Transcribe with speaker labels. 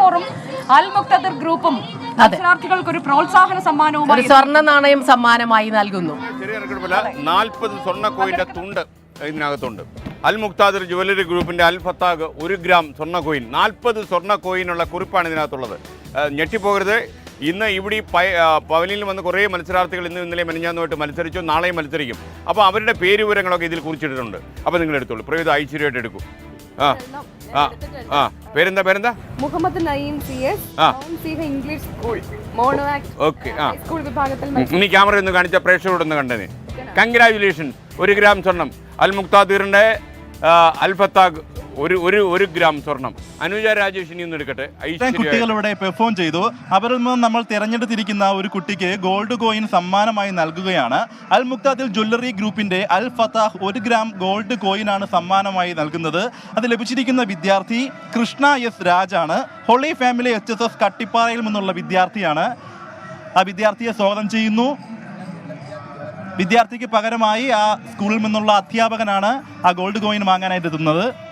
Speaker 1: ഫോറും അൽ മുക്തദർ ഗ്രൂപ്പും മത്സരാർത്ഥികൾക്ക് ഒരു പ്രോത്സാഹന സമ്മാനവുമായി
Speaker 2: സ്വർണ നാണയം സമ്മാനമായി നൽകുന്നു.
Speaker 3: നാൽപ്പത് സ്വർണ കോയിന്റെ തുണ്ട് ഇതിനകത്തുണ്ട്. അൽ മുക്താദർ ജുവലറി ഗ്രൂപ്പിന്റെ അൽ ഫത്താഗ് ഒരു ഗ്രാം സ്വർണ കോയിൻ. നാൽപ്പത് സ്വർണ കോയിനുള്ള കുറിപ്പാണ് ഇതിനകത്തുള്ളത്. ഞെട്ടിപ്പോകരുത്. ഇന്ന് ഇവിടെ ഈ പവലിയിൽ വന്ന് കുറേ മത്സരാർത്ഥികൾ ഇന്ന് ഇന്നലെ മെനഞ്ഞാന്നുമായിട്ട് മത്സരിച്ചു നാളെയും മത്സരിക്കും. അപ്പോൾ അവരുടെ പേര് വിവരങ്ങളൊക്കെ ഇതിൽ കുറിച്ചിട്ടിട്ടുണ്ട്. അപ്പോൾ നിങ്ങൾ എടുത്തോളൂ. പ്രവേദ ഐശ്വര്യമായിട്ട് എടുക്കൂ. ആ. ആ. പേരെന്താ പേരെന്താ?
Speaker 4: Muhammad Nayeem C S English school mono act
Speaker 3: okay ആ.
Speaker 4: സ്കൂൾ വിഭാഗത്തിൽ
Speaker 3: ഇനി ക്യാമറ ഒന്ന് കാണിച്ച പ്രേക്ഷകരോടൊന്ന് കണ്ടേനെ. കൺഗ്രാജുലേഷൻ ഒരു ഗ്രാം സ്വർണം. അൽ മുക്താദിറിന്റെ ആ, അൽ ഫത്താഖ് ഒരു ഒരു ഒരു ഗ്രാം സ്വർണം. അനുജ രാജേഷ് ഒന്ന് എടുക്കട്ടെ.
Speaker 5: കുട്ടികൾ ഇവിടെ പെർഫോം ചെയ്തു. അവരിൽ നിന്ന് നമ്മൾ തിരഞ്ഞെടുത്തിരിക്കുന്ന ഒരു കുട്ടിക്ക് ഗോൾഡ് കോയിൻ സമ്മാനമായി നൽകുകയാണ്. അൽ മുക്താദിൽ ജ്വല്ലറി ഗ്രൂപ്പിന്റെ അൽ ഫത്താഹ് ഒരു ഗ്രാം ഗോൾഡ് കോയിൻ ആണ് സമ്മാനമായി നൽകുന്നത്. അത് ലഭിച്ചിരിക്കുന്ന വിദ്യാർത്ഥി Krishna S രാജാണ്. Holy family H S S കട്ടിപ്പാറയിൽ നിന്നുള്ള വിദ്യാർത്ഥിയാണ്. ആ വിദ്യാർത്ഥിയെ സ്വാഗതം ചെയ്യുന്നു. വിദ്യാർത്ഥിക്ക് പകരമായി ആ സ്കൂളിൽ നിന്നുള്ള അധ്യാപകനാണ് ആ ഗോൾഡ് കോയിൻ വാങ്ങാനായിട്ട് എത്തുന്നത്.